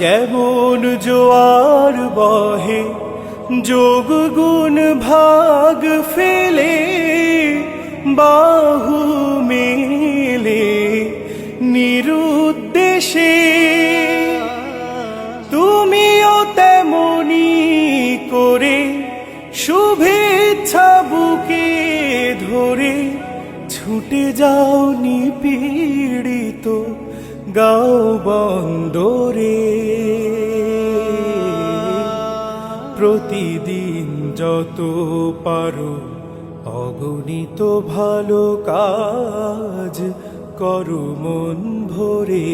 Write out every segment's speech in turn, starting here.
যেমন জোয়ার বহে, যোগ গুণ ভাগ ফেলে, বাহু মেলে নিরুদ্দেশে। তুমিও তেমনি করে শুভেচ্ছা বুকে ধরে, ছুটে যাও নিপীড়িত গাও বন্দরে প্রতিদিন যত পারো অগণিত ভালো কাজ করো মন ভরে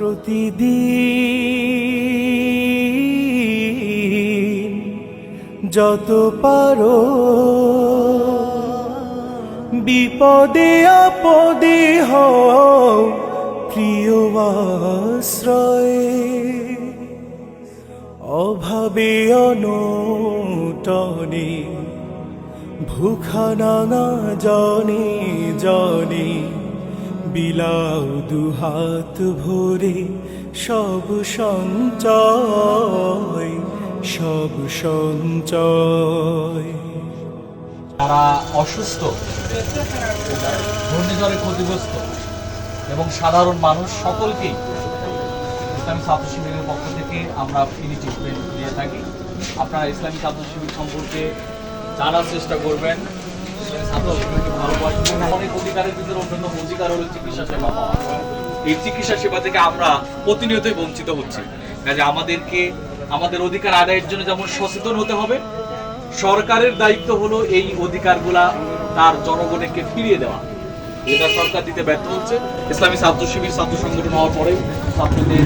প্রতিদিন যত পারো বিপদে আপদে হও প্রিয় অভাবে অনটনে ভুখা নানা জনে জনে বিলাও দুহাত ভরে সব সঞ্চয় সব সঞ্চয়। যারা অসুস্থ, ঘূর্ণিঝড়ে ক্ষতিগ্রস্ত এবং সাধারণ মানুষ সকলকেই ইসলামী ছাত্র শিবিরের পক্ষ থেকে আমরা ফ্রি ট্রিটমেন্ট দিয়ে থাকি। আপনারা ইসলামী ছাত্র শিবির সম্পর্কে জানার চেষ্টা করবেন। ছাত্র অনেক অধিকারের হলো এই চিকিৎসা সেবা থেকে আমরা প্রতিনিয়তই বঞ্চিত হচ্ছি। কাজে আমাদেরকে, আমাদের অধিকার আদায়ের জন্য যেমন সচেতন হতে হবে, সরকারের দায়িত্ব হলো এই অধিকারগুলা তার জনগণকে ফিরিয়ে দেওয়া। এটা সরকার দিতে ব্যর্থ হচ্ছে। ইসলামী ছাত্র শিবির, ছাত্র সংগঠন হওয়ার পরে ছাত্রদের